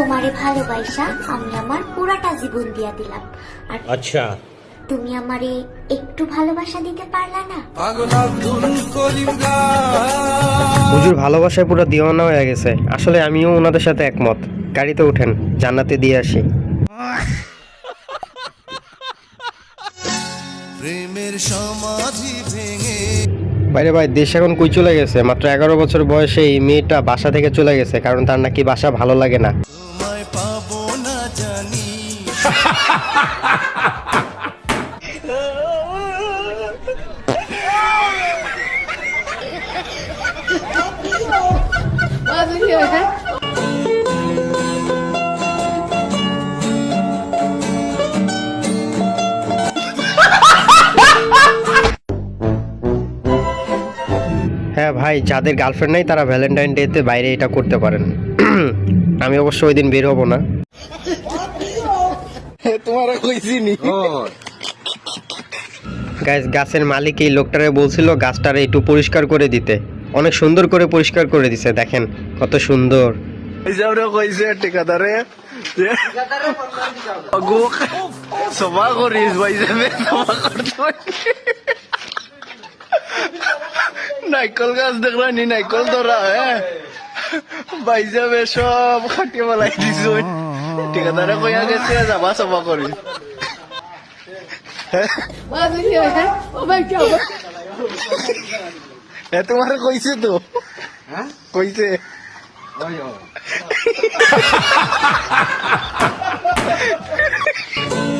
তোমারে ভালোবাসা আমি আমার পুরাটা জীবন দিয়া দিলাম। আর আচ্ছা। তুমি আমারে একটু ভালোবাসা দিতে পারলা না? হুজুর ভালোবাসায় পুরো দিওয়ানা হয়ে গেছে। আসলে আমিও ওনাদের সাথে একমত। গাড়িতে উঠেন জান্নাতে দিয়ে আসি। প্রেমের সমাধি ভেঙে বাইরে ভাই দেশ এখন কই চলে গেছে? মাত্র এগারো বছর বয়সে এই মেয়েটা বাসা থেকে চলে গেছে কারণ তার নাকি বাসা ভালো লাগে না। জানি। ভাই যাদের গার্লফ্রেন্ড নাই তারা ভ্যালেন্টাইন ডেতে বাইরে এটা করতে পারেন। আমি অবশ্য ওই দিন বের হব না। গাছ গাছের মালিক এই লোকটারে বলছিল গাছটারে একটু পরিষ্কার করে দিতে। অনেক সুন্দর করে পরিষ্কার করে দিছে দেখেন কত সুন্দর। কইছে ঠিকাদারে সভা করিস ভাই সভা করতে নাইকল গাছ দেখলা নি নাইকল ধরা হ্যাঁ ভাই যাবে সব খাটিয়ে বলাই দিছ। ঠিকাদারে কইয়া গেছে যাবা সভা করি এ তোমার কইছে তো? কইছে।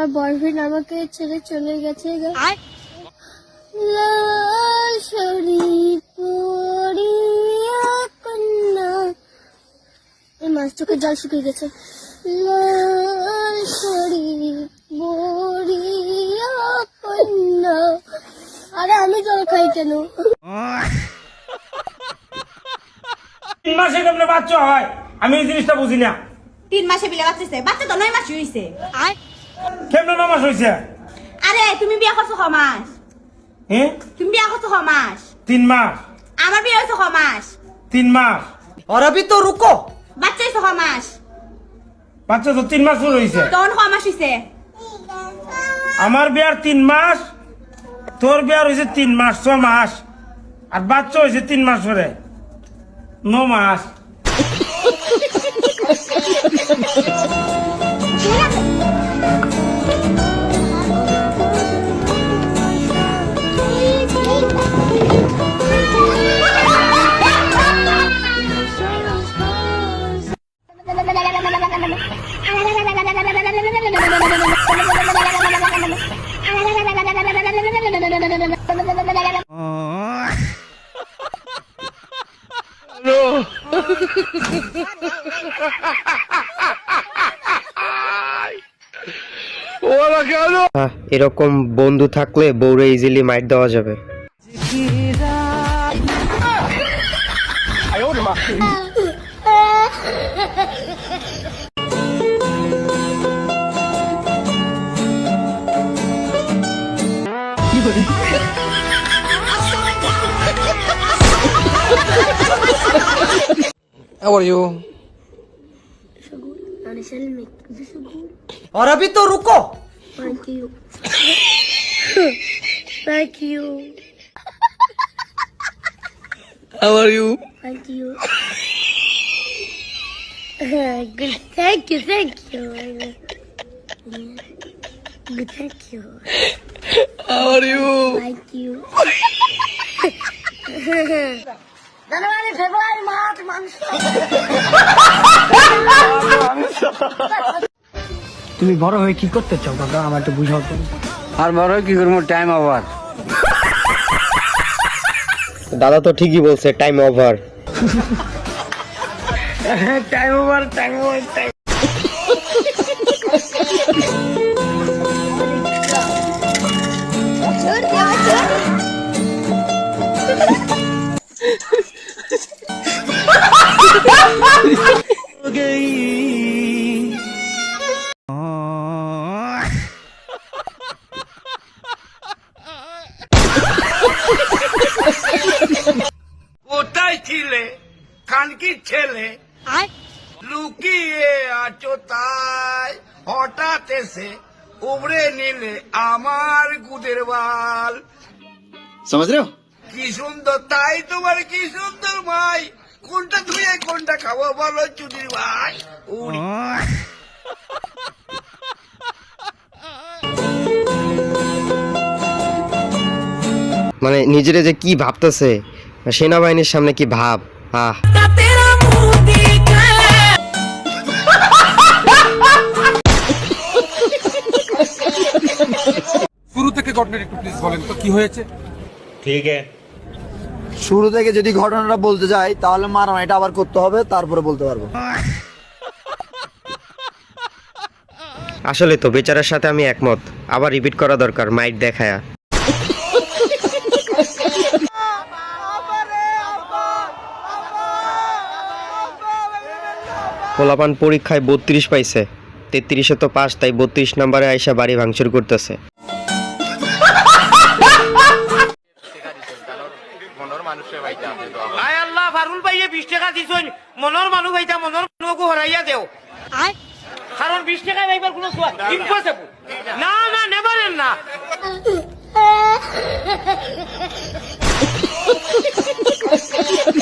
আমার বয়ফ্রেন্ড আমাকে ছেড়ে চলে গেছে এই মাছ চোখের জল শুকিয়ে গেছে। আরে আমি জল খাই কেন? তিন মাসে কেমনে বাচ্চা হয়। আমি এই জিনিসটা বুঝি না। তিন মাসে বিলে বাচ্চা বাচ্চা তো নয় মাসই হইছে। কেমন নামাজ হইছে? আরে তুমি বিয়া করছ ক মাস? হ্যাঁ তুমি বিয়া করছ ক মাস? তিন মাস। আমার বিয়ে হয়েছে ক মাস? তিন মাস। আর আবি তো রুকো। বাচ্চা হয়েছে ক মাস? বাচ্চা তো তিন মাস হইছে। তখন ক মাস হইছে? আমার বিয়ার তিন মাস তোর বিয়ার হয়েছে তিন মাস ছ মাস। আর বাচ্চা হয়েছে তিন মাস পরে ন মাস। এরকম বন্ধু থাকলে বউরে ইজিলি মাইট দেওয়া যাবে। How are you? أنا سلمك this good عربي تو thank you. Thank you. How are you? thank you. Good. Thank you thank you. Good thank you. How are you? thank you. January February March মাংস। তুমি বড় হয়ে কি করতে চাও কাকা আমার একটু বুঝাও তো। আর বড় হয়ে কি করব? টাইম ওভার দাদা তো ঠিকই বলছে time over time over time over time ছেলে। লুকিয়ে আছো তাই। হঠাৎ এসে উবড়ে নিলে আমার গুদের বাল। সমাজ কি সুন্দর তাই তোমার কি সুন্দর ভাই কোনটা ধুয়ে কোনটা খাব বলো চুদির ভাই। মানে নিজেরা যে কি ভাবতেছে সেনাবাহিনীর সামনে কি ভাব? আহ। শুরু থেকে একটু প্লিজ বলেন তো কি হয়েছে? শুরু থেকে যদি ঘটনাটা বলতে যাই তাহলে মারামারিটা আবার করতে হবে তারপরে বলতে পারব। আসলে তো বেচারার সাথে আমি একমত। আবার রিপিট করা দরকার মাইট দেখায়া। পোলাপান পরীক্ষায় বত্রিশ পাইছে তেত্রিশে তো পাস তাই বত্রিশ নাম্বারে আইসা বাড়ি ভাঙচুর করতেছে। দিছুন মনের মানুষ এটা মনের মানুহকো হরাইয়া দেও। কারণ বিশ টাকায় ভাইবার কোনো ইম্পসিবল না না। নেভারেন না।